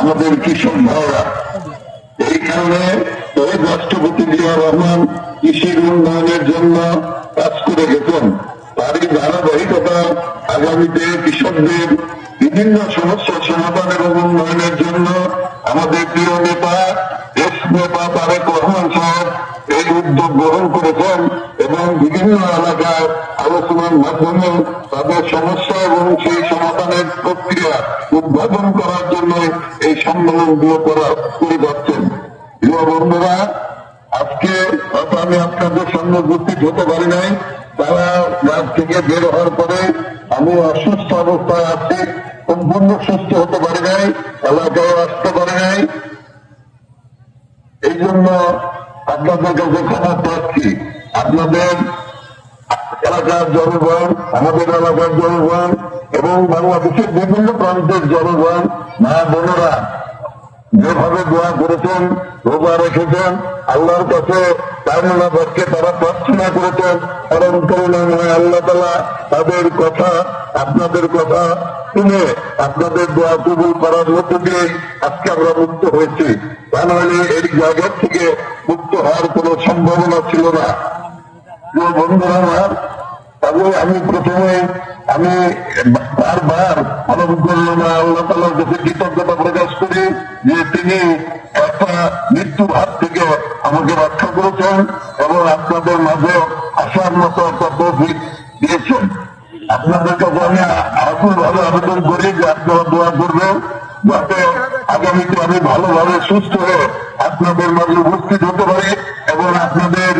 আমাদের কৃষক ভাইরা, এই কারণে এই রাষ্ট্রপতি জিয়া রহমান কৃষির উন্নয়নের জন্য কাজ করে গেছেন। তারই ধারাবাহিকতা আগামীতে কৃষকদের বিভিন্ন সমস্যা সমাধানের ও উন্নয়নের জন্য আমাদের প্রিয় নেতা এস নেতা তারেক উদ্যোগ গ্রহণ করেছেন এবং বিভিন্ন এলাকায় আলোচনার মাধ্যমে তাদের সমস্যা এবং সেই সমাধানের প্রক্রিয়া উদ্ভাবন করার জন্য এই সম্মেলনগুলো করা করে যাচ্ছেন। প্রিয় বন্ধুরা, আজকে হয়তো আমি আপনাদের সামনে উপস্থিত হতে পারি নাই। তারা রাত থেকে বের হওয়ার পরে আমি অসুস্থ অবস্থায় আছি, সম্পূর্ণ সুস্থ হতে পারি নাই এলাকায় আসতে পারি নাই। এই জন্য আপনাদের কাছে ক্ষমা পাচ্ছি আপনাদের এলাকার জনগণ, আমাদের এলাকার জনগণ এবং বাংলাদেশের বিভিন্ন প্রান্তের জনগণ, মা বোনেরা যেভাবে দোয়া করেছেন, রোজা রেখেছেন, আল্লাহর কাছে কামনাবাদকে তারা প্রার্থনা করেছেন কারণ করুণাময় আল্লাহ তালা, তাদের কথা, আপনাদের কথা শুনে আপনাদের দোয়া কবুল করার মধ্য দিয়ে আজকে আমরা মুক্ত হয়েছি। তা নাহলে এই জায়গা থেকে মুক্ত হওয়ার কোনো সম্ভাবনা ছিল না। বন্ধুরা আমার তবে আমি প্রথমে আমি বারবার আলহামদুলিল্লাহ আল্লাহ তালার কাছে কৃতজ্ঞতা প্রকাশ করি যে তিনি একটা মৃত্যুর হাত থেকে আমাকে রক্ষা করেছেন এবং আপনাদের মাঝে আসার মতো একটা তৌফিক দিয়েছেন। আপনাদের কাছে আমি আকুল ভাবে আবেদন করি যে আপনারা দোয়া করবেন, যাতে আগামীতে আমি ভালোভাবে সুস্থ হয়ে আপনাদের মাঝে উপস্থিত হতে পারি এবং আপনাদের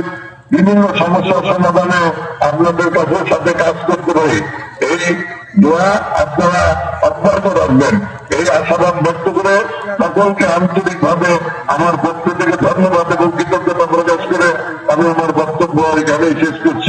বিভিন্ন সমস্যার সমাধানে আপনাদের কাছে সাথে কাজ করতে পারি। এই দোয়া আপনারা অব্যাহত রাখবেন। এই আশাবাদ ব্যক্ত করে সকলকে আন্তরিক ভাবে আমার পক্ষ থেকে ধন্যবাদ এবং কৃতজ্ঞতা প্রকাশ করে আমি আমার বক্তব্য এখানেই শেষ করছি।